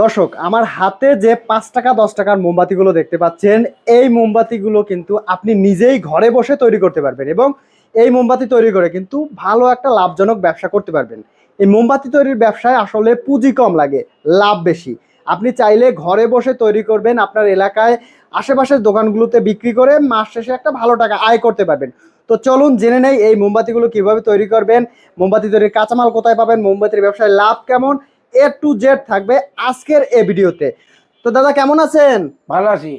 দর্শক, আমার হাতে যে পাঁচ টাকা, দশ টাকার মোমবাতিগুলো দেখতে পাচ্ছেন, এই মোমবাতিগুলো কিন্তু আপনি নিজেই ঘরে বসে তৈরি করতে পারবেন এবং এই মোমবাতি তৈরি করে কিন্তু ভালো একটা লাভজনক ব্যবসা করতে পারবেন। এই মোমবাতি তৈরির ব্যবসায় আসলে পুঁজি কম লাগে, লাভ বেশি। আপনি চাইলে ঘরে বসে তৈরি করবেন আপনার এলাকায়, আশেপাশের দোকানগুলোতে বিক্রি করে মাস শেষে একটা ভালো টাকা আয় করতে পারবেন। তো চলুন জেনে নেই এই মোমবাতিগুলো কীভাবে তৈরি করবেন, মোমবাতি তৈরির কাঁচামাল কোথায় পাবেন, মোমবাতির ব্যবসায় লাভ কেমন এ টু জেড থাকবে আজকের এই ভিডিওতে। তো দাদা কেমন আছেন? ভালো আছি।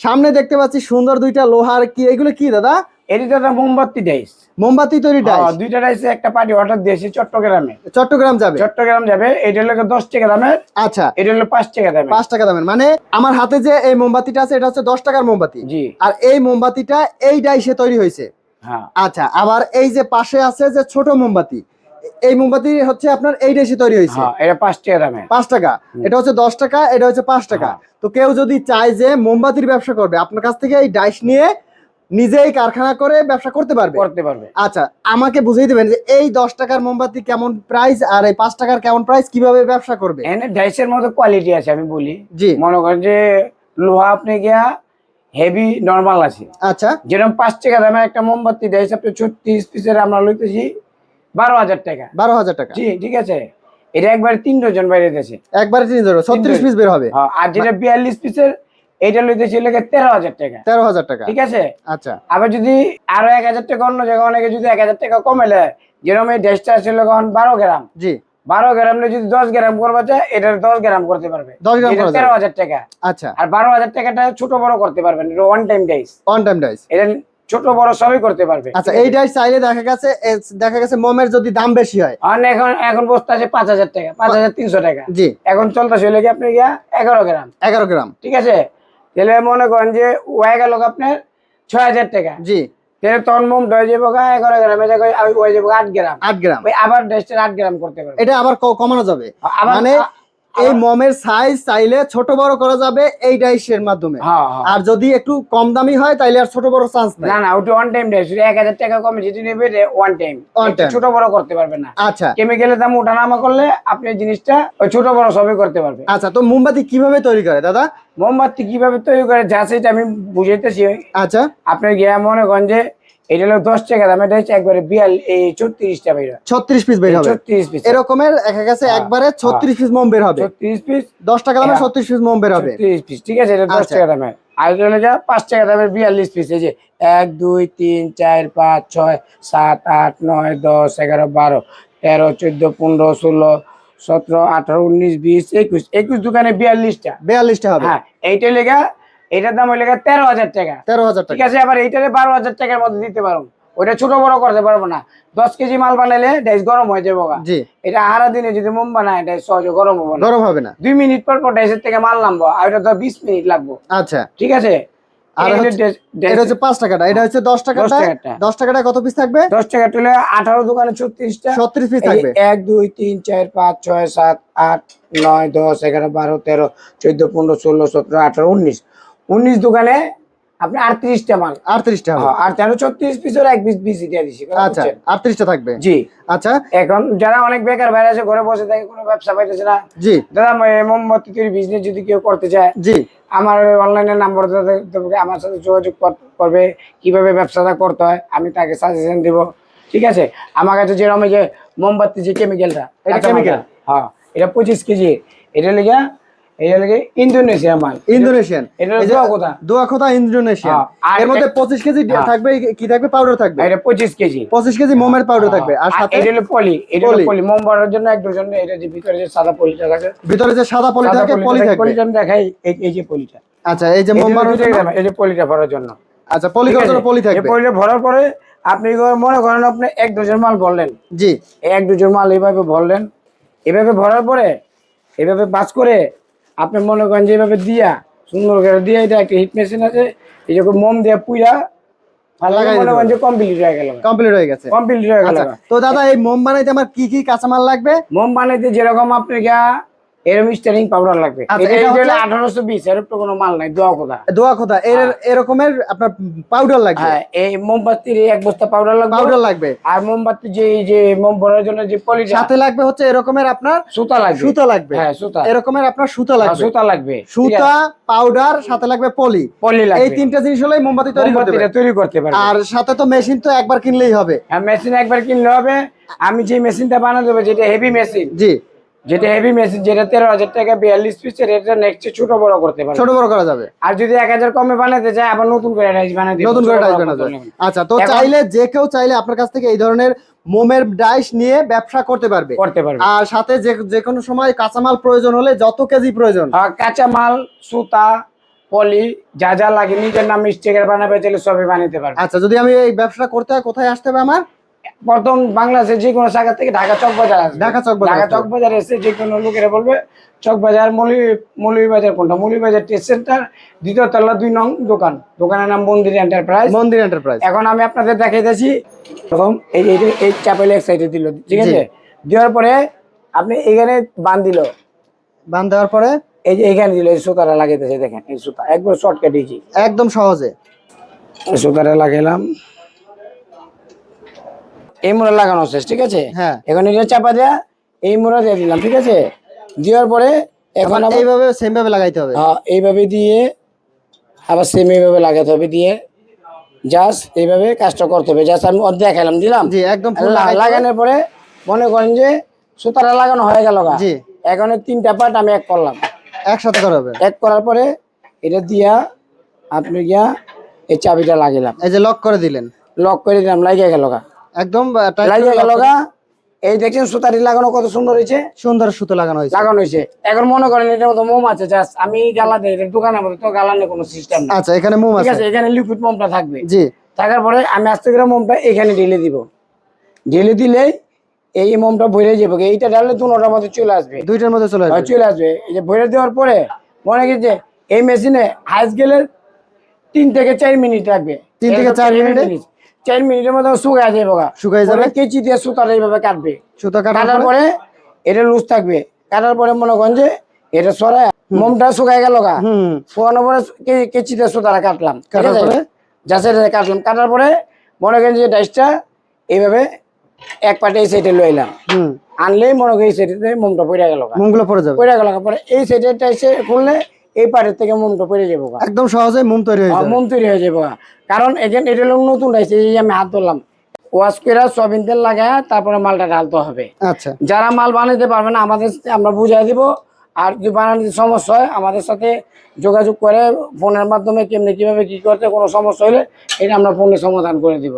সামনে দেখতে পাচ্ছি সুন্দর দুইটা লোহার কি এগুলো কি দাদা? এটি দাদা মোমবাতি ডাইস মোমবাতি তৈরি ডাইস হ্যাঁ, দুইটা ডাইসে একটা পার্টি অর্ডার দিয়েছি চট্টগ্রামে। চট্টগ্রাম যাবে? চট্টগ্রাম যাবে এটা হলো দশ টাকা দামের। আচ্ছা। এটা হলো পাঁচ টাকা দামের। পাঁচ টাকা দামের। মানে আমার হাতে যে এই মোমবাতিটা আছে এটা হচ্ছে দশ টাকার মোমবাতি। জি। আর এই মোমবাতিটা এই ডাইসে তৈরি হয়েছে। হ্যাঁ। আচ্ছা আবার এই যে পাশে আছে যে ছোট মোমবাতি এই মোমবাতি হচ্ছে আপনার এই ডাইসে তৈরি হয়েছে। হ্যাঁ এটা পাঁচ টাকা দামে। পাঁচ টাকা। এটা হচ্ছে দশ টাকা এটা হচ্ছে পাঁচ টাকা। হ্যাঁ। তো কেউ যদি চায় যে মোমবাতির ব্যবসা করবে আপনার কাছ থেকে এই ডাইস নিয়ে নিজেই কারখানা করে ব্যবসা করতে পারবে? করতে পারবে। আচ্ছা আমাকে বুঝিয়ে দিবেন যে এই দশ টাকার মোমবাতি কেমন প্রাইস আর এই পাঁচ টাকার কেমন প্রাইস কীভাবে ব্যবসা করবে? এনে ডাইসের মতো কোয়ালিটি আছে আমি বলি। জি। মনে করেন যে লোহা আপনি গিয়া হেভি নর্মাল আছে। আচ্ছা। যেরকম পাঁচ টাকা দামের একটা মোমবাতি ডাইস আপনি ছত্রিশ পিসের আমরা লইতেছি বারো হাজার টাকা। বারো হাজার টাকা। জি ঠিক আছে? এটা একবার তিন ডজন বাইরে একবারে তিন ধরো ছত্রিশ পিস বের হবে। হ্যাঁ, আর যেটা বিয়াল্লিশ পিসের এটা লইতেছি লেগে তেরো হাজার টাকা। তেরো হাজার টাকা। ঠিক আছে? আচ্ছা। আবার যদি আরও এক হাজার টাকা অন্য জায়গায় অনেকে যদি এক হাজার টাকা কমেলে যেরকম এই ড্রেসটা ছিল বারো গ্রাম। জি। বারো গ্রাম যদি দশ গ্রাম করবে চায় এটার দশ গ্রাম করতে পারবে। 10 গ্রাম তেরো হাজার টাকা। আচ্ছা। আর বারো হাজার টাকাটা ছোট বড় করতে পারবেন one time dice on time dice এটা ছোট বড় সবই করতে পারবে। আচ্ছা এই ডাইস চাইলে দেখা গেছে দেখা গেছে মোমের যদি দাম বেশি হয়। এখন এখন বস্তা আছে পাঁচ হাজার টাকা পাঁচ হাজার তিনশো টাকা। জি। এখন চলতেছে হলে কি আপনি গিয়া এগারো গ্রাম। এগারো গ্রাম। ঠিক আছে? তাহলে মনে করেন যে ওয়া গেল আপনার ছয় হাজার টাকা। জি। তাহলে তখন মোম হয়ে যাব এগারো গ্রামে হয়ে যাব আট গ্রাম। আট গ্রাম। ওই আবার আট গ্রাম করতে পারবে। এটা আবার কমানো যাবে। মানে এই মমের সাইজ চাইলে ছোট বড় করা যাবে এই ডাইসের মাধ্যমে। হ্যাঁ হ্যাঁ। আর যদি একটু কম দামি হয় তাইলে আর ছোট বড় চান্স নাই। না না ওটা ওয়ান টাইম এক হাজার টাকা কমে যেটি নেবে ওয়ান টাইম ছোট বড় করতে পারবে না। আচ্ছা। কেমিক্যালের দাম ওঠানামা করলে আপনি জিনিসটা ওই ছোট বড় সবই করতে পারবে। আচ্ছা তো মোমবাতি কীভাবে তৈরি করে দাদা? মোমবাতি কীভাবে তৈরি করে যা সেটা আমি বুঝাইতেছি। আচ্ছা। আপনি গিয়ে মনে করেন যে এটা হলো দশ টাকা দাম এটা হচ্ছে একবারে বিয়াল এই ছত্রিশটা বের ছত্রিশ পিস বের হবে। ছত্রিশ পিস এরকমের দেখা গেছে হ্যাঁ, একবারে ছত্রিশ পিস মোম বের হবে। ছত্রিশ পিস দশ টাকা দামে হ্যাঁ। ছত্রিশ পিস মোম বের হবে। ছত্রিশ পিস ঠিক আছে এটা দশ আচ্ছা। টাকা দামের। আর এটা হলো যা পাঁচ টাকা দামের বিয়াল্লিশ পিস এই যে এক দুই তিন চার পাঁচ ছয় সাত আট নয় দশ এগারো বারো তেরো চোদ্দ পনেরো ষোলো সতেরো আঠারো উনিশ বিশ একুশ। একুশ দোকানে বিয়াল্লিশটা। বিয়াল্লিশটা হবে। হ্যাঁ এইটা লেগা এটার দাম ওই লেগা তেরো হাজার টাকা। তেরো হাজার ঠিক আছে আবার এইটারে বারো হাজার টাকার মধ্যে দিতে পারো। ওইটা ছোট বড় করতে পারব না। দশ কেজি মাল বানাইলে ডাইস গরম হয়ে যাব। এটা হারা দিনে যদি মোম বানায় ডাইস সহজে গরম হব না। গরম হবে না। দুই মিনিট পর পর ডাইসের থেকে মাল নামবো আর ওটা তো বিশ মিনিট লাগবো। আচ্ছা। ঠিক আছে? আর হচ্ছে- এটা পাঁচ টাকাটা। এটা হচ্ছে দশ টাকাটা। দশ টাকাটা। কত পিস থাকবে? দশ টাকা আঠারো দোকানে ছত্রিশটা। ছত্রিশ পিস থাকবে। এক দুই তিন চার পাঁচ ছয় সাত আট নয় দশ এগারো বারো তেরো চোদ্দ পনেরো ষোলো সতেরো আঠারো উনিশ। উনিশ দোকানে আপনি আটত্রিশটা মাল। আটত্রিশটা হ্যাঁ, আর তেরো ছত্রিশ পিসের এক পিস বিসি দিয়ে দিছি আচ্ছা? আটত্রিশটা থাকবে? জি। আচ্ছা। এখন যারা অনেক বেকার বাইরে আছে ঘরে বসে থাকে কোনো ব্যবসা পাইতেছে না। জি। দাদা মোমবাতি তৈরি বিজনেস যদি কেউ করতে চায় জি। আমার অনলাইনে নাম্বার দেবে আমার সাথে যোগাযোগ কর- করবে কীভাবে ব্যবসাটা করতে হয় আমি তাকে সাজেশন দিব। ঠিক আছে? আমার কাছে যেরকম যে মোমবাতি যে কেমিক্যালটা এটা chemical? হ্যাঁ এটা পঁচিশ কেজি। এটা লেগে এটা লেগে ইন্দোনেশিয়া মাল। ইন্দোনেশিয়ান এটা এই দোয়া কোথা? দোয়া ইন্দোনেশিয়ান হ্যাঁ, এর মধ্যে এ- পঁচিশ কেজি হ্যাঁ। থাকবে কি থাকবে? পাউডার থাকবে। এটা পঁচিশ কেজি। পঁচিশ কেজি মোমের পাউডার থাকবে। আর আর সাথে এটা হলো পলি। এটা হলো পলি। পলি। মোম বানানোর জন্য এক ডজন এটা যে ভিতরে যে সাদা পলিটা থাকে। ভিতরে যে সাদা পলি থাকে পলি পলিটা- পলিটা দেখাই। এই- যে পলিটা। আচ্ছা এই যে এই মোম যে জন্য এই যে পলিটা ভরার জন্য। আচ্ছা পলি? পলি এই পলিটা ভরার পরে আপনি মনে করেন আপনি এক ডজন মাল ভরলেন। জি। এক ডজন মাল এইভাবে ভরলেন। এভাবে ভরার পরে এভাবে বাস করে আপনি মনে করেন যেভাবে দিয়া সুন্দর করে দিয়ে এটা একটা হিট মেশিন আছে এই যে মোম দিয়ে পুইরা মনে কমপ্লিট হয়ে গেল। কমপ্লিট হয়ে গেছে। কমপ্লিট হয়ে গেল। আচ্ছা তো দাদা এই মোম বানাইতে আমার কি কি কাঁচামাল লাগবে? মোম বানাইতে যেরকম আপনি গা এরকম স্টারিং পাউডার লাগবে। এটা এটা হচ্ছে- আঠারোশো বিশ এর তো কোনো মাল নাই দোয়া কথা। দোয়া খোদা এর এরকমের আপনার পাউডার লাগবে? হ্যাঁ এই মোমবাতির এক বস্তা পাউডার লাগবে। পাউডার লাগবে। আর মোমবাতি যে যে মোম ভরার জন্য যে পলিটা সাথে লাগবে হচ্ছে এরকমের আপনার সুতা লাগবে। সুতা লাগবে। হ্যাঁ সুতা। এরকমের আপনার সুতা হ্যাঁ, লাগবে। সুতা লাগবে সুতা পাউডার সাথে লাগবে পলি। পলি লাগবে। এই তিনটা জিনিস হলেই মোমবাতি তৈরি করতে পারবে। তৈরি করতে পারবে। আর সাথে তো মেশিন তো একবার কিনলেই হবে। মেশিন একবার কিনলে হবে। আমি যে মেশিনটা বানাতে দেবো যেটা হেভি মেশিন জি। যেটা হেভি মেশিন যেটা তেরো হাজার টাকা বিয়াল্লিশ পিসের এটা নেক্সট ছোট বড় করতে পারবে ছোট বড় করা যাবে। আর যদি এক হাজার কমে বানাতে চায় আবার নতুন করে ডাইস বানাতে নতুন করে ডাইস হবে। আচ্ছা তো চাইলে যে কেউ চাইলে আপনার কাছ থেকে এই ধরনের মোমের ডাইস নিয়ে ব্যবসা করতে পারবে। করতে পারবে। আর সাথে যে যে কোনো সময় কাঁচামাল প্রয়োজন হলে যত কেজি প্রয়োজন। আর কাঁচা মাল সুতা পলি যা যা লাগে নিজের নামে স্টিকার বানাবে চাইলে সবই বানাতে পারবে। আচ্ছা যদি আমি এই ব্যবসা করতে হয় কোথায় আসতে হবে আমার? প্রথম বাংলাদেশের যে কোনো জায়গা থেকে ঢাকা চক বাজার আসবে। ঢাকা চক ঢাকা চক বাজার এসে যে কোনো লোকেরা বলবে চক বাজার মৌলী মৌলী বাজার কোনটা? মৌলী বাজার টেস্ট সেন্টার দ্বিতীয় তলা দুই নং দোকান। দোকানের নাম মন্দির এন্টারপ্রাইজ মন্দির এন্টারপ্রাইজ এখন আমি আপনাদের দেখাইতেছি এরকম এই এই এই চাপেল এক সাইডে দিল ঠিক আছে? দেওয়ার পরে আপনি এখানে বান দিল। বান দেওয়ার পরে? এই যে এখানে দিল এই সুতাটা লাগাইতেছে দেখেন এই সুতা। একবার শর্টকাট দিয়েছি একদম সহজে। এই সুতাটা লাগাইলাম। এই মোড়া লাগানো শেষ ঠিক আছে? হ্যাঁ। এখন এটা চাপা দেয়া এই মোড়া দিয়ে দিলাম ঠিক আছে? দেওয়ার পরে এখন এইভাবে সেম ভাবে লাগাইতে হবে। হ্যাঁ এইভাবে দিয়ে আবার সেম এইভাবে লাগাতে হবে দিয়ে জাস্ট এইভাবে কাজটা করতে হবে। জাস্ট আমি অর্ধেক দেখালাম দিলাম? জি একদম লাগানোর পরে মনে করেন যে সুতাটা লাগানো হয়ে গেল। জি। এখন তিনটা পার্ট আমি এক করলাম। একসাথে করা হবে। এক করার পরে এটা দিয়া আপনি গিয়া এই চাবিটা লাগিলাম। এই যে লক করে দিলেন। লক করে দিলাম লাগিয়ে গেল গা। একদম এই দেখছেন সুতারি লাগানো কত সুন্দর হয়েছে? সুন্দর সুতো লাগানো হয়েছে। লাগানো হয়েছে। এখন মনে করেন এটার মতো মোম আছে জাস্ট আমি গালা দিই মতো তো গালানোর কোনো সিস্টেম না আচ্ছা এখানে মোম ঠিক আছে। এখানে লিকুইড মোমটা থাকবে। জি। থাকার পরে আমি আস্তে করে মোমটা এখানে ঢেলে দিব। ঢেলে দিলে এই মোমটা ভরে যাবে। এইটা ঢাললে দুটার মধ্যে চলে আসবে। দুইটার মধ্যে চলে আসবে। চলে আসবে। এই যে ভরে দেওয়ার পরে মনে যে এই মেশিনে হাইস গেলে তিন থেকে চার মিনিট লাগবে। তিন থেকে চার মিনিটে? চার মিনিটের মধ্যে শুকায় যাবে গা। শুকায় যাবে? কেচি দিয়ে সুতাটা এইভাবে কাটবে। সুতো কাটার পরে? এটা লুজ থাকবে। কাটার পরে মনে করেন যে এটা সরায় মোমটা শুকায় গেল গা। শুকানোর পরে কে- কেচিতে সুতাটা কাটলাম। যাচাই কাটলাম। কাটার পরে মনে করেন যে ডাইসটা এইভাবে এক পাটে এই সাইডে লইলাম হুম। আনলেই মনে করি এই সাইডে মোমটা পড়ে গেল মোমগুলো পড়ে যাবে? পড়ে গেল। পরে এই সাইডে এসে খুললে এই পাড়ের থেকে মোমটা পড়ে যাব একদম সহজে মোম তৈরি হয়ে যাবে মোম তৈরি হয়ে যাব কারণ এখানে এটা নতুন ডাইস এই যে আমি হাত ধরলাম। ওয়াশ করে সবিন তেল লাগায় তারপরে মালটা ঢালতে হবে। আচ্ছা। যারা মাল বানাতে পারবে না আমাদের আমরা বুঝাই দিব। আর যদি বানানোর সমস্যা হয় আমাদের সাথে যোগাযোগ করে ফোনের মাধ্যমে কেমনি কীভাবে কি করতে কোনো সমস্যা হলে এটা আমরা ফোনে সমাধান করে দিব।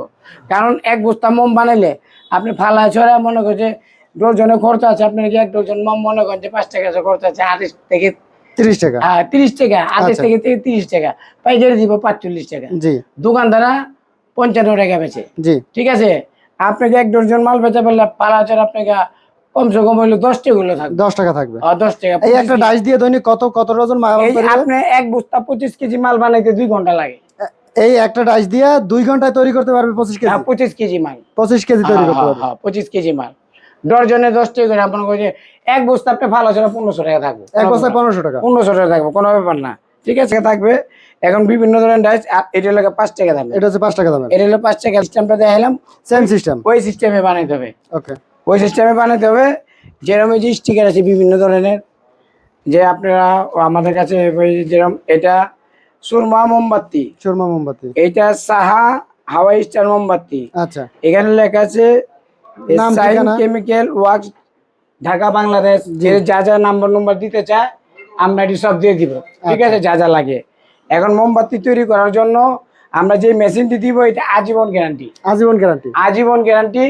কারণ এক বস্তা মোম বানাইলে আপনি ফালা ছড়া মনে করছে ডজনে খরচা আছে আপনার কি এক ডজন মোম মনে করছে পাঁচ টাকা খরচা আছে আঠাশ থেকে তিরিশ টাকা। আহ, তিরিশ টাকা আঠাশ আচ্ছা। থেকে তিরিশ টাকা পাইকারি দিব পাঁচচল্লিশ টাকা। জি। দোকানদারা পঞ্চান্ন টাকা বেচে। জি। ঠিক আছে? আপনাকে এক ডজন মাল বেচা পারলে আপনাকে কমসে কম হইলে দশ টাকা থাকবে। দশ টাকা থাকবে। আহ, দশ টাকা এই একটা ডাইস দিয়ে দৈনিক কত কত ডজন মাল হয়? আপনি এক বস্তা পঁচিশ কেজি মাল বানাইতে দুই ঘণ্টা লাগে। এই একটা ডাইস দিয়ে দুই ঘন্টায় তৈরি করতে পারবে পঁচিশ কেজি? হ্যাঁ, পঁচিশ কেজি মাল। পঁচিশ কেজি তৈরি হ্যাঁ, করতে হ্যাঁ, পারবে। হ্যাঁ, পঁচিশ কেজি মাল। দশ টাকা করে আপনার কাছে এক বস্তা আপনি ভালো ছিল পনেরোশো টাকা থাকবে। এক বস্তায় পনেরোশো টাকা? পনেরোশো টাকা থাকবে কোনো ব্যাপার না। ঠিক আছে থাকবে। এখন বিভিন্ন ধরনের ডাইস এটা হলো পাঁচ টাকা দাম এটা হচ্ছে পাঁচ টাকা দামের। এটা হলো পাঁচ টাকা। সিস্টেমটা দেখালাম সেম সিস্টেম ওই সিস্টেমে বানাইতে হবে। ওকে ওই সিস্টেমে বানাতে হবে। যেরকম এই যে স্টিকার আছে বিভিন্ন ধরনের যে আপনারা আমাদের কাছে ওই যেরকম এটা সুরমা মোমবাতি। সুরমা মোমবাতি। এইটা সাহা হাওয়াই স্টার মোমবাতি। আচ্ছা। এখানে লেখা আছে? কেমিক্যাল ওয়ার্কস ঢাকা বাংলাদেশ যে যা নাম্বার নম্বর দিতে চায় আমরা এটি সব দিয়ে দিব। ঠিক আচ্ছা। আছে? যা যা লাগে। এখন মোমবাতি তৈরি করার জন্য আমরা যে মেশিনটি দিব এটা আজীবন গ্যারান্টি আজীবন গ্যারান্টি আজীবন গ্যারান্টি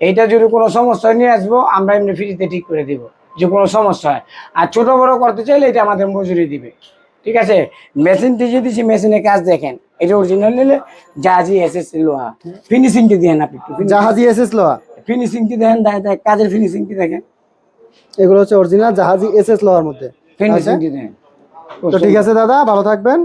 এইটা যদি কোনো সমস্যা নিয়ে আসব আমরা এমনি ফ্রিতে ঠিক করে দিব যে কোনো সমস্যা হয়। আর ছোট বড় করতে চাইলে এটা আমাদের মজুরি দিবে। ঠিক আছে? মেশিনটি যদি সে মেশিনের কাজ দেখেন এটা অরিজিনাল নিলে জাহাজি এস এস লোহা ফিনিশিংটি আপনি একটু জাহাজি এসএস লোহা। ফিনিশিংটি দেখেন? দেখ- দেখ, কাজের ফিনিশিং কি দেখেন? এগুলো হচ্ছে অরিজিনাল জাহাজি এসএস লোহার মধ্যে। ফিনিশিং কি দেখেন? তো ঠিক আছে দাদা ভালো থাকবেন।